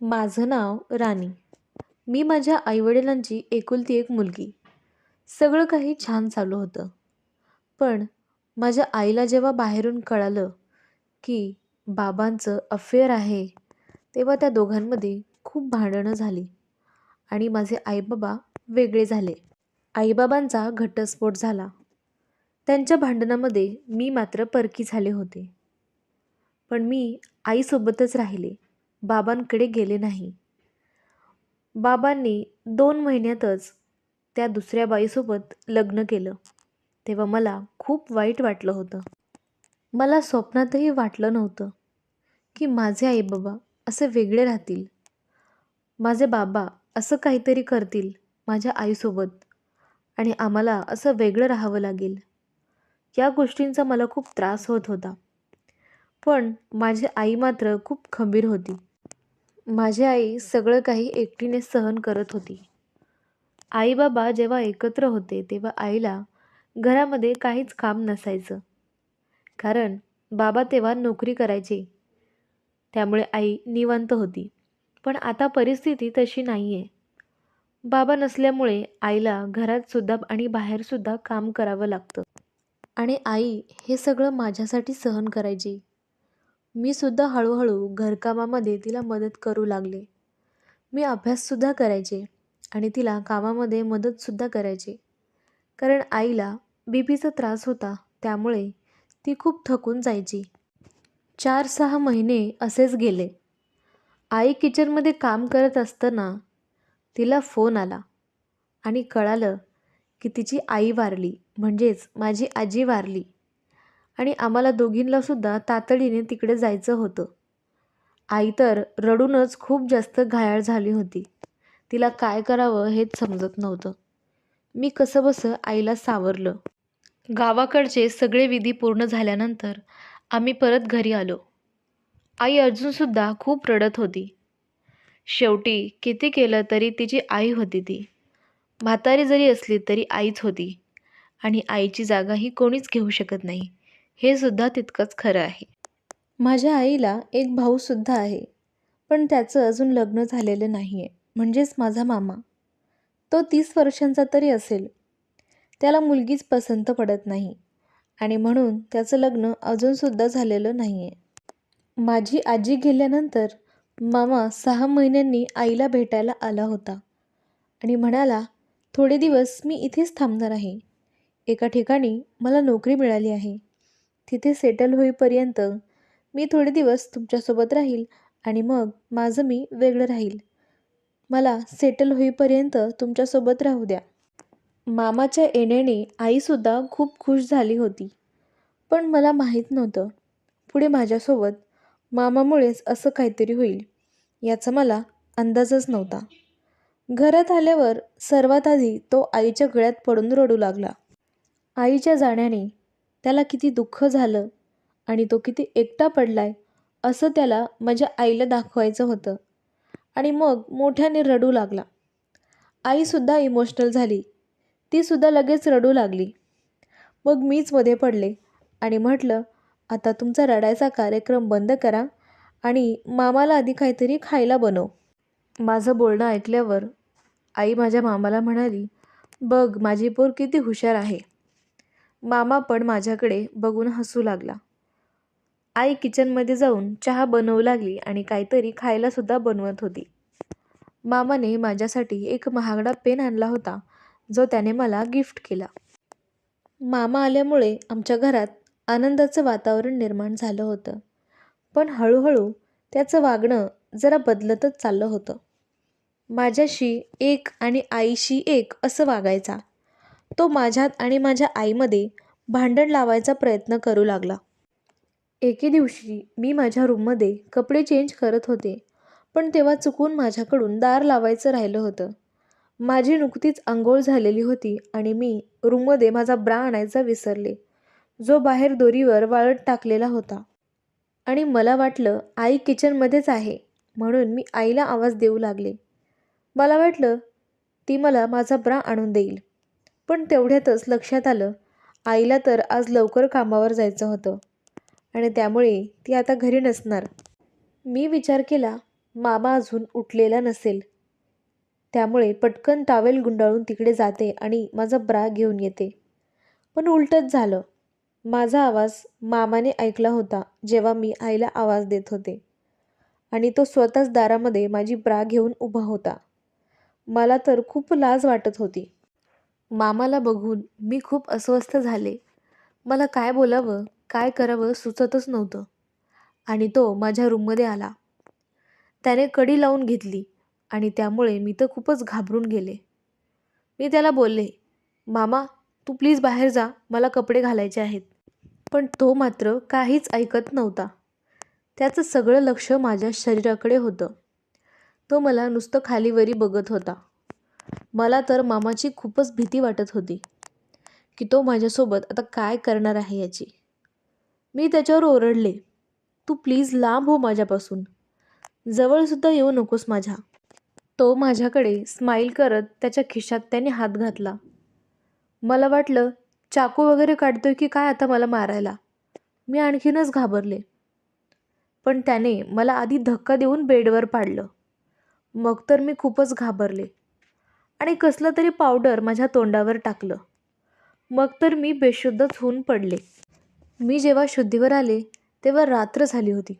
माझं नाव राणी. मी माझ्या आईवडिलांची एकुलती एक मुलगी. सगळं काही छान चालू होतं. पण माझ्या आईला जेव्हा बाहेरून कळालं की बाबांचं अफेअर आहे तेव्हा त्या दोघांमध्ये खूप भांडणं झाली आणि माझे आईबाबा वेगळे झाले. आईबाबांचा घटस्फोट झाला. त्यांच्या भांडणामध्ये मी मात्र परकी झाले होते. पण मी आईसोबतच राहिले. बाबांकडे गेले नाही. बाबांनी दोन महिन्यातच त्या दुसऱ्या बाईसोबत लग्न केलं. तेव्हा मला खूप वाईट वाटलं होतं. मला स्वप्नातही वाटलं नव्हतं की माझे आई बाबा असे वेगळे राहतील. माझे बाबा असं काहीतरी करतील माझ्या आईसोबत आणि आम्हाला असं वेगळं राहावं लागेल. या गोष्टींचा मला खूप त्रास होत होता. पण माझी आई मात्र खूप खंबीर होती. माझी आई सगळं काही एकटीने सहन करत होती. आई बाबा जेव्हा एकत्र होते तेव्हा आईला घरामध्ये काहीच काम नसायचं. कारण बाबा तेव्हा नोकरी करायचे. त्यामुळे आई निवांत होती. पण आता परिस्थिती तशी नाही आहे बाबा नसल्यामुळे आईला घरातसुद्धा आणि बाहेरसुद्धा काम करावं लागतं. आणि आई हे सगळं माझ्यासाठी सहन करायची. मी सुद्धा हळूहळू घरकामामध्ये तिला मदत करू लागले. मी अभ्याससुद्धा करायचे आणि तिला कामामध्ये मदतसुद्धा करायचे. कारण आईला बी पीचा त्रास होता त्यामुळे ती खूप थकून जायची. चार सहा महिने असेच गेले. आई किचनमध्ये काम करत असताना तिला फोन आला आणि कळालं की तिची आई वारली म्हणजेच माझी आजी वारली. आणि आम्हाला दोघींलासुद्धा तातडीने तिकडे जायचं होतं. आई तर रडूनच खूप जास्त घायाळ झाली होती. तिला काय करावं हेच समजत नव्हतं. मी कसंबसं आईला सावरलं. गावाकडचे सगळे विधी पूर्ण झाल्यानंतर आम्ही परत घरी आलो. आई अजूनसुद्धा खूप रडत होती. शेवटी किती केलं तरी तिची आई होती ती. म्हातारी जरी असली तरी आईच होती. आणि आईची जागा ही कोणीच घेऊ शकत नाही. हे सुद्धा तितकंच खरं आहे. माझ्या आईला एक भाऊसुद्धा आहे पण त्याचं अजून लग्न झालेलं नाही आहे म्हणजेच माझा मामा. तो तीस वर्षांचा तरी असेल. त्याला मुलगीच पसंत पडत नाही आणि म्हणून त्याचं लग्न अजूनसुद्धा झालेलं नाही आहे माझी आजी गेल्यानंतर मामा सहा महिन्यांनी आईला भेटायला आला होता आणि म्हणाला थोडे दिवस मी इथेच थांबणार आहे. एका ठिकाणी मला नोकरी मिळाली आहे. तिथे सेटल होईपर्यंत मी थोडे दिवस तुमच्यासोबत राहील आणि मग माझं मी वेगळं राहील. मला सेटल होईपर्यंत तुमच्यासोबत राहू द्या. मामाच्या येण्याने आईसुद्धा खूप खुश झाली होती. पण मला माहीत नव्हतं. पुढे माझ्यासोबत मामामुळेच असं काहीतरी होईल याचा मला अंदाजच नव्हता. घरात आल्यावर सर्वात आधी तो आईच्या गळ्यात पडून रडू लागला. आईच्या जाण्याने त्याला किती दुःख झालं आणि तो किती एकटा पडलाय असं त्याला माझ्या आईला दाखवायचं होतं. आणि मग मोठ्याने रडू लागला. आईसुद्धा इमोशनल झाली. तीसुद्धा लगेच रडू लागली. मग मीच मध्ये पडले आणि म्हटलं आता तुमचा रडायचा कार्यक्रम बंद करा आणि मामाला आधी काहीतरी खायला बनव. माझं बोलणं ऐकल्यावर आई माझ्या मामाला म्हणाली बघ माझी पोर किती हुशार आहे. मामा पण माझ्याकडे बघून हसू लागला. आई किचनमध्ये जाऊन चहा बनवू लागली आणि काहीतरी खायलासुद्धा बनवत होती. मामाने माझ्यासाठी एक महागडा पेन आणला होता जो त्याने मला गिफ्ट केला. मामा आल्यामुळे आमच्या घरात आनंदाचं वातावरण निर्माण झालं होतं. पण हळूहळू त्याचं वागणं जरा बदलतच चाललं होतं. माझ्याशी एक आणि आईशी एक असं वागायचा. तो माझ्यात आणि माझ्या आईमध्ये भांडण लावायचा प्रयत्न करू लागला. एके दिवशी मी माझ्या रूममध्ये कपडे चेंज करत होते पण तेव्हा चुकून माझ्याकडून दार लावायचं राहिलं होतं. माझी नुकतीच आंघोळ झालेली होती आणि मी रूममध्ये माझा ब्रा आणायचा विसरले. जो बाहेर दोरीवर वाळत टाकलेला होता. आणि मला वाटलं आई किचनमध्येच आहे म्हणून मी आईला आवाज देऊ लागले. मला वाटलं ती मला माझा ब्रा आणून देईल. पण तेवढ्यातच लक्षात आलं आईला तर आज लवकर कामावर जायचं होतं. आणि त्यामुळे ती आता घरी नसणार. मी विचार केला मामा अजून उठलेला नसेल. त्यामुळे पटकन टावेल गुंडाळून तिकडे जाते आणि माझा ब्रा घेऊन येते. पण उलटच झालं. माझा आवाज मामाने ऐकला होता जेव्हा मी आईला आवाज देत होते. आणि तो स्वतःच दारामध्ये माझी ब्रा घेऊन उभा होता. मला तर खूप लाज वाटत होती. मामाला बघून मी खूप अस्वस्थ झाले. मला काय बोलावं काय करावं सुचतच नव्हतं. आणि तो माझ्या रूममध्ये आला. त्याने कडी लावून घेतली आणि त्यामुळे मी तर खूपच घाबरून गेले. मी त्याला बोलले मामा तू प्लीज बाहेर जा मला कपडे घालायचे आहेत. पण तो मात्र काहीच ऐकत नव्हता. त्याचं सगळं लक्ष माझ्या शरीराकडे होतं. तो मला नुसतं खालीवरी बघत होता. मला तर मामाची खूपच भीती वाटत होती की तो माझ्यासोबत आता काय करणार आहे याची. मी त्याच्यावर ओरडले तू प्लीज लांब हो माझ्यापासून. जवळसुद्धा येऊ नकोस माझ्या. तो माझ्याकडे स्माईल करत त्याच्या खिशात त्याने हात घातला. मला वाटलं चाकू वगैरे काढतोय की काय आता मला मारायला? मी आणखीनच घाबरले. पण त्याने मला आधी धक्का देऊन बेडवर पाडलं. मग तर मी खूपच घाबरले. आणि कसलं तरी पावडर माझ्या तोंडावर टाकलं. मग तर मी बेशुद्धच होऊन पडले. मी जेव्हा शुद्धीवर आले तेव्हा रात्र झाली होती.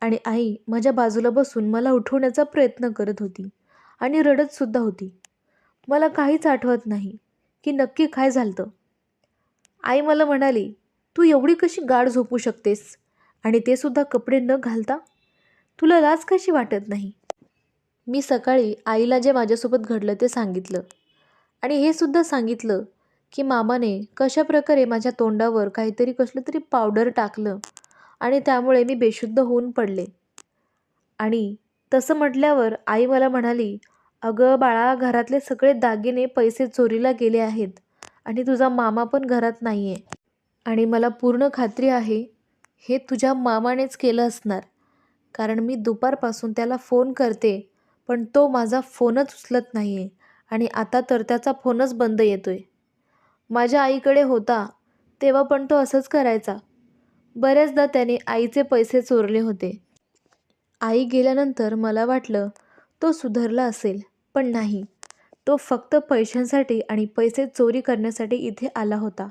आणि आई माझ्या बाजूला बसून मला उठवण्याचा प्रयत्न करत होती. आणि रडतसुद्धा होती. मला काहीच आठवत नाही की नक्की काय झालं आई मला म्हणाली तू एवढी कशी गाढ झोपू शकतेस? आणि ते सुद्धा कपडे न घालता? तुला लाज कशी वाटत नाही? मी सकाळी आईला जे माझ्यासोबत घडलं ते सांगितलं. आणि हे सुद्धा सांगितलं की मामाने कशाप्रकारे माझ्या तोंडावर काहीतरी कसलं तरी पावडर टाकलं आणि त्यामुळे मी बेशुद्ध होऊन पडले. आणि तसं म्हटल्यावर आई मला म्हणाली अगं बाळा घरातले सगळे दागिने पैसे चोरीला गेले आहेत आणि तुझा मामा पण घरात नाही आहे आणि मला पूर्ण खात्री आहे हे तुझ्या मामानेच केलं असणार. कारण मी दुपारपासून त्याला फोन करते पण तो माझा फोनच उचलत नाही आहे आणि आता तर त्याचा फोनच बंद येतो आहे माझ्या आईकडे होता तेव्हा पण तो असंच करायचा. बऱ्याचदा त्याने आईचे पैसे चोरले होते. आई गेल्यानंतर मला वाटलं तो सुधारला असेल पण नाही. तो फक्त पैशांसाठी आणि पैसे चोरी करण्यासाठी इथे आला होता.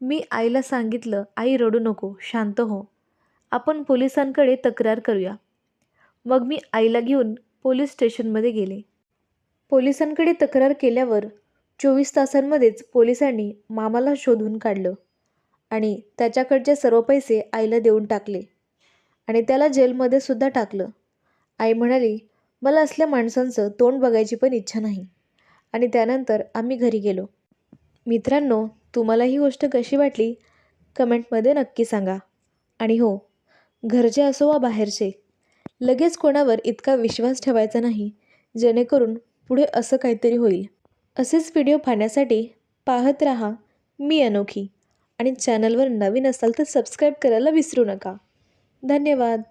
मी आईला सांगितलं आई रडू नको शांत हो. आपण पोलिसांकडे तक्रार करूया. मग मी आईला घेऊन पोलीस स्टेशनमध्ये गेले. पोलिसांकडे तक्रार केल्यावर चोवीस तासांमध्येच पोलिसांनी मामाला शोधून काढलं आणि त्याच्याकडचे सर्व पैसे आईला देऊन टाकले आणि त्याला जेलमध्ये सुद्धा टाकलं. आई म्हणाली मला असल्या माणसांचं तोंड बघायची पण इच्छा नाही आणि त्यानंतर आम्ही घरी गेलो. मित्रांनो तुम्हाला ही गोष्ट कशी वाटली? कमेंटमध्ये नक्की सांगा. आणि हो घरचे असो वा बाहेरचे लगेच कोणावर इतका विश्वास ठेवायचा नाही जेणेकरून पुढे असं काहीतरी होईल. असेच व्हिडिओ पाहण्यासाठी पाहत राहा मी अनोखी. आणि चॅनलवर नवीन असाल तर सबस्क्राईब करायला विसरू नका. धन्यवाद.